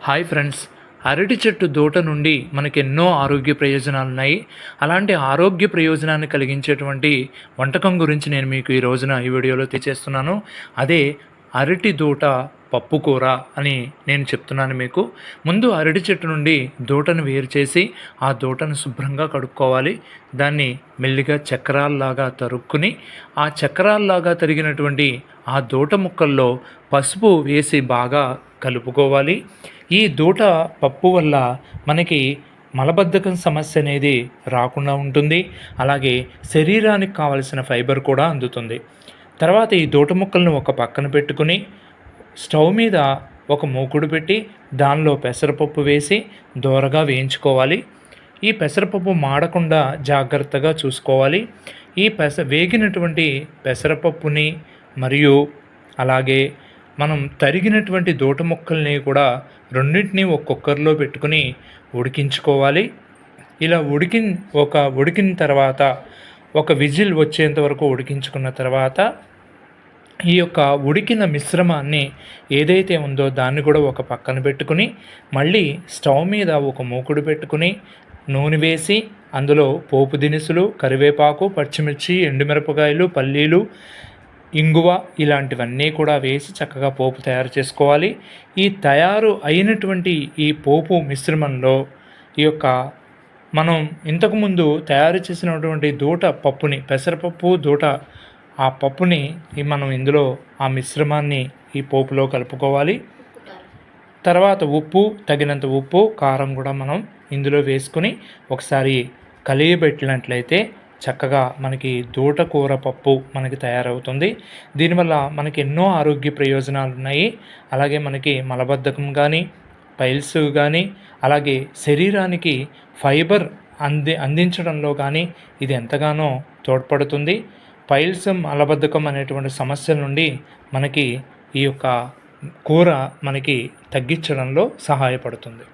Hi friends. అరటి చెట్టు దూట నుండి మనకి ఎన్నో ఆరోగ్య ప్రయోజనాలు ఉన్నాయి అలాంటి ఆరోగ్య ప్రయోజనాన్ని కలిగించేటువంటి వంటకం గురించి నేను మీకు ఈ రోజున ఈ వీడియోలో తెచ్చేస్తున్నాను అదే అరటి దూట పప్పు కూర అని నేను చెప్తున్నాను మీకు. ముందు అరటి చెట్టు నుండి దూటను వేరు చేసి ఆ దూటను శుభ్రంగా కడుక్కోవాలి. దాన్ని మెల్లిగా చక్రాల్లాగా తరుక్కుని ఆ చక్రాల్లాగా తరిగినటువంటి ఆ దూట ముక్కల్లో పసుపు వేసి బాగా కలుపుకోవాలి. ఈ దూట పప్పు వల్ల మనకి మలబద్ధకం సమస్య అనేది రాకుండా ఉంటుంది. అలాగే శరీరానికి కావలసిన ఫైబర్ కూడా అందుతుంది. తర్వాత ఈ దూట ముక్కలను ఒక పక్కన పెట్టుకుని స్టవ్ మీద ఒక మూకుడు పెట్టి దానిలో పెసరపప్పు వేసి దోరగా వేయించుకోవాలి. ఈ పెసరపప్పు మాడకుండా జాగ్రత్తగా చూసుకోవాలి. ఈ పెస వేగినటువంటి పెసరపప్పుని మరియు అలాగే మనం తరిగినటువంటి దూట ముక్కల్ని కూడా రెండింటినీ ఒక కుక్కర్లో పెట్టుకుని ఉడికించుకోవాలి. ఇలా ఉడికిన ఒక ఉడికిన తర్వాత ఒక విజిల్ వచ్చేంత వరకు ఉడికించుకున్న తర్వాత ఈ యొక్క ఉడికిన మిశ్రమాన్ని ఏదైతే ఉందో దాన్ని కూడా ఒక పక్కన పెట్టుకుని మళ్ళీ స్టవ్ మీద ఒక మూకుడు పెట్టుకుని నూనె వేసి అందులో పోపు దినుసులు కరివేపాకు పచ్చిమిర్చి ఎండుమిరపకాయలు పల్లీలు ఇంగువ ఇలాంటివన్నీ కూడా వేసి చక్కగా పోపు తయారు చేసుకోవాలి. ఈ తయారు అయినటువంటి ఈ పోపు మిశ్రమంలో ఈ యొక్క మనం ఇంతకుముందు తయారు చేసినటువంటి దూట పప్పుని పెసరపప్పు దూట ఆ పప్పుని మనం ఇందులో ఆ మిశ్రమాన్ని ఈ పోపులో కలుపుకోవాలి. తర్వాత ఉప్పు తగినంత ఉప్పు కారం కూడా మనం ఇందులో వేసుకుని ఒకసారి కలియబెట్టినట్లయితే చక్కగా మనకి దూట కూర పప్పు మనకి తయారవుతుంది. దీనివల్ల మనకి ఎన్నో ఆరోగ్య ప్రయోజనాలు ఉన్నాయి. అలాగే మనకి మలబద్ధకం కానీ పైల్స్ కానీ అలాగే శరీరానికి ఫైబర్ అంది అందించడంలో కానీ ఇది ఎంతగానో తోడ్పడుతుంది. పైల్స్ మలబద్ధకం అనేటువంటి సమస్యల నుండి మనకి ఈ యొక్క కూర మనకి తగ్గించడంలో సహాయపడుతుంది.